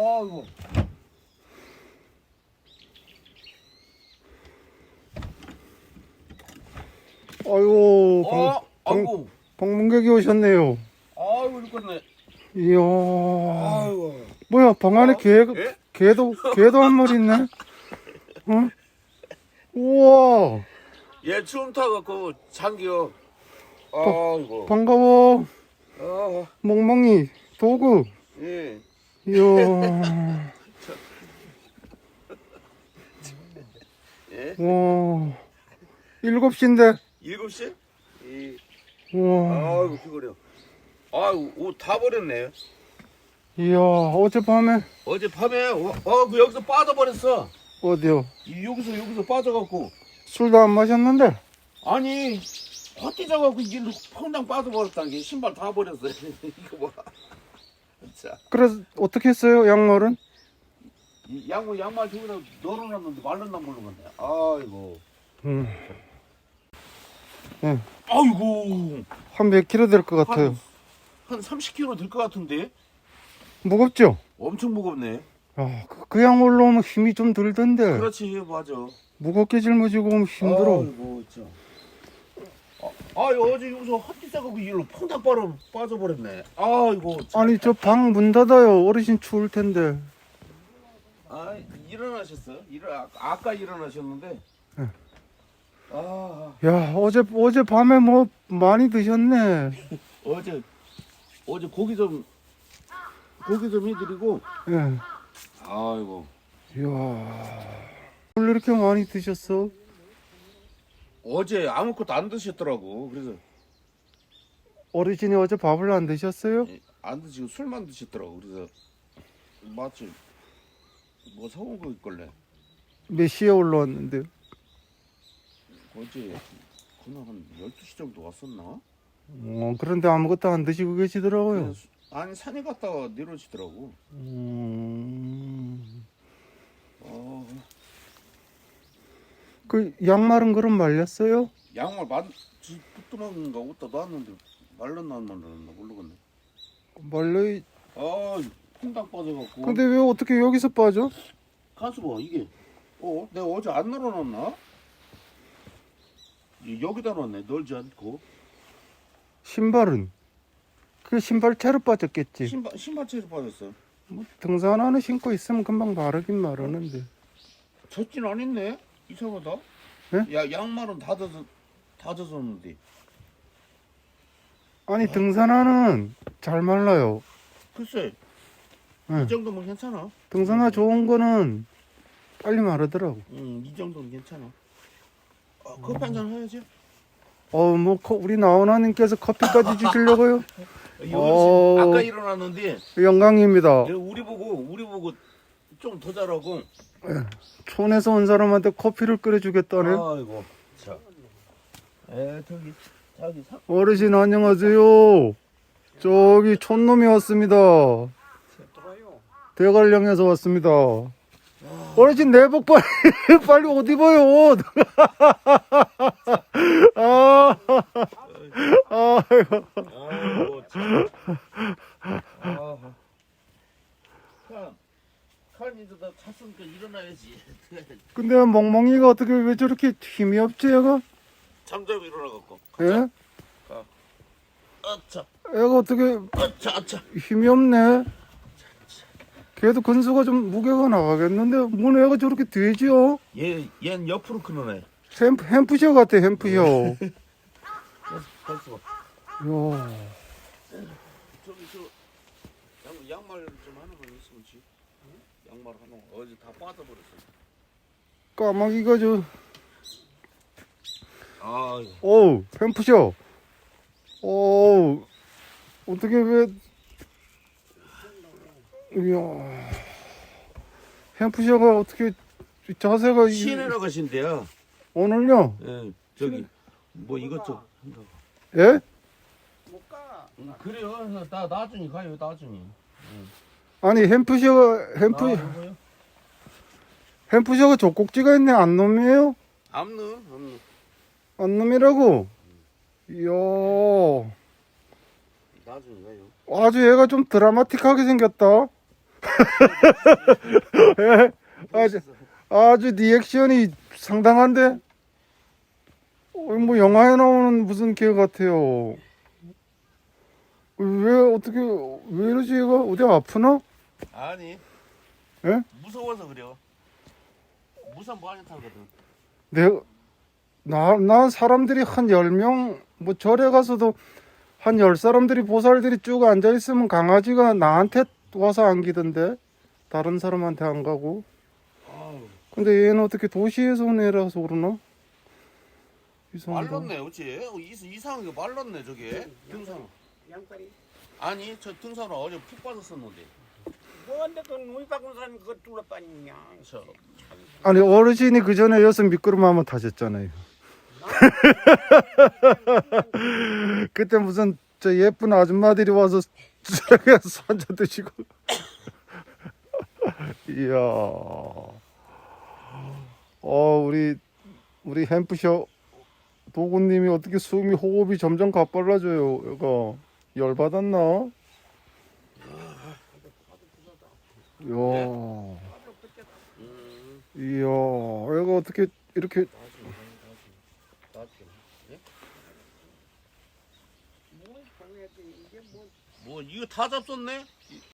아이고. 아이고 방, 어, 아이고. 방문객이 오셨네요. 아이고, 이거네. 이야 아이고. 뭐야 방 안에 어? 개 예? 개도 개도 한 마리 있네. 어? 우와 얘 처음 타갖고 장기요. 아이고. 반가워 아, 멍멍이 도구. 예. 이야 예? 와 일곱 시인데 일곱 시? 예. 와 아이고, 피곤해요. 아이고, 옷 다 버렸네. 이야 어젯밤에 어젯밤에, 어, 어, 그 여기서 빠져버렸어. 어디요 이- 여기서, 여기서 빠져갖고. 술도 안 마셨는데 아니, 헛디져갖고 일로 퐁당 빠져버렸다는 게 신발 다 버렸어. 이거 봐. 자, 그래서 어떻게 했어요 양말은 이 양말, 양말 저기다 널어놨는데 말랐나 모르겠네. 아이고. 음. 네, 아이고. 한 몇 킬로 될 것 같아요 한, 한 30kg 될 것 같은데? 무겁죠 엄청 무겁네. 아, 그, 그 양말로 오면 힘이 좀 들던데 그렇지, 맞아. 무겁게 짊어지고 오면 힘들어 아이고, 참. 아, 아, 어제 여기서 헛디져갖고 일로 퐁당 빠져, 빠져버렸네. 아이고. 참. 아니 저 방 문 닫아요 어르신 추울 텐데 아, 일어나셨어요? 일어, 아, 아까 일어나셨는데. 네. 아, 야 어제 어제 밤에 뭐 많이 드셨네 어제, 어제 고기 좀, 고기 좀 해드리고. 예. 아이고. 이야 뭘 이렇게 많이 드셨어 어제 아무것도 안 드셨더라고. 그래서 어르신이 어제 밥을 안 드셨어요 안 드시고 술만 드셨더라고. 그래서 마치 뭐 사온 거 있걸래. 몇 시에 올라왔는데요 어제 그날 한 12시 정도 왔었나? 어, 그런데 아무것도 안 드시고 계시더라고요 그래서 아니 산에 갔다가 내려오시더라고. 음, 어, 그 양말은 그럼 말렸어요 양말 만 부뚜막인가 옷다 놨는데 말랐나 안 말랐나 모르겠네. 말려 아, 퐁당 빠져갖고. 근데 왜 어떻게 여기서 빠져 가수 봐 이게. 어, 내가 어제 안 널어놨나? 이- 여기다 놨네. 널지 않고. 신발은 그 신발 채로 빠졌겠지 신발 신발채에서 빠졌어. 뭐 등산화는 신고 있으면 금방 마르긴 마르는데 젖진 않았네. 이상하다. 예? 야 양말은 다 젖어 다 젖었는데. 아니 등산화는 잘 말라요 글쎄 예. 이 정도면 괜찮아. 등산화 좋은 거는 빨리 마르더라고 응, 이 정도는 괜찮아. 어, 커피 한 잔 해야지. 어뭐 우리 나훈아님께서 커피까지 주시려고요 이 어. 아까 일어났는데 영광입니다 우리 보고 우리 보고 좀더 자라고. 촌에서 온 사람한테 커피를 끓여주겠다네 아이고 자. 에 저기 저기 사, 어르신 안녕하세요. 저기 촌놈이 왔습니다. 대관령에서 왔습니다. 어르신 내복 빨리 빨리 옷 입어요 옷. 아, 아이고. 아이고 참. 아. 칸, 칸 이제 나 찼으니까 일어나야지. 근데 멍멍이가 어떻게 왜 저렇게 힘이 없지 얘가 잠자고 일어나갖고. 예? 아차, 얘가 어떻게 아차, 아차. 힘이 없네 걔도 근수가 좀 무게가 나가겠는데 뭐 얘가 저렇게 되지요 얘, 얜 옆으로 크는 애. 햄프, 햄프셔 같아 햄프셔 벌써. 야, 저기 저 양, 양말 좀 하는 거 있으면 지. 양말 하나 어제 다 빠져버렸어. 까마귀가 저 아, 어우 햄프셔 어우 어떻게 왜 이야 햄프셔가 어떻게 자세가 이- 시내로 가신대요. 오늘요 예, 저기 뭐 이것저것 한다고. 예? 음, 그래요. 나 나중에 가요. 나중에. 아니 햄프셔가 햄프 아, 이거요? 햄프셔가 젖꼭지가 있네 안놈이에요? 암누, 암누. 안놈이라고 이야 나중에 가요. 아주 얘가 좀 드라마틱하게 생겼다 예? 아주, 아주 리액션이 상당한데? 어, 뭐 영화에 나오는 무슨 개 같아요. 왜 어떻게 왜 이러지 얘가 어디 아프나? 아니. 예? 무서워서 그래요. 무선 많이 타거든. 내가 나, 나 사람들이 한 10명 뭐 절에 가서도 한 10사람들이 보살들이 쭉 앉아 있으면 강아지가 나한테 와서 안기던데 다른 사람한테 안 가고. 근데 얘는 어떻게 도시에서 온 애라서 그러나? 이상하다 말랐네, 어찌? 어, 이- 이상하게 말랐네, 저게. 등산. 양파리. 아니, 저 등산을 어제 푹 빠졌었는데. 뭔데 그 물박운산 그거 뚫어빠니냐. 저, 아니 어르신이 그 전에 여섯 미끄럼 한번 타셨잖아요. 그때 무슨 저 예쁜 아줌마들이 와서 산자 드시고. 이야. 어 우리 우리 햄프셔 도구님이 어떻게 숨이 호흡이 점점 가빨라져요. 얘가 열 받았나? 이야. 음, 이야 얘가 어떻게 이렇게 뭐, 이거 다 잡섰네?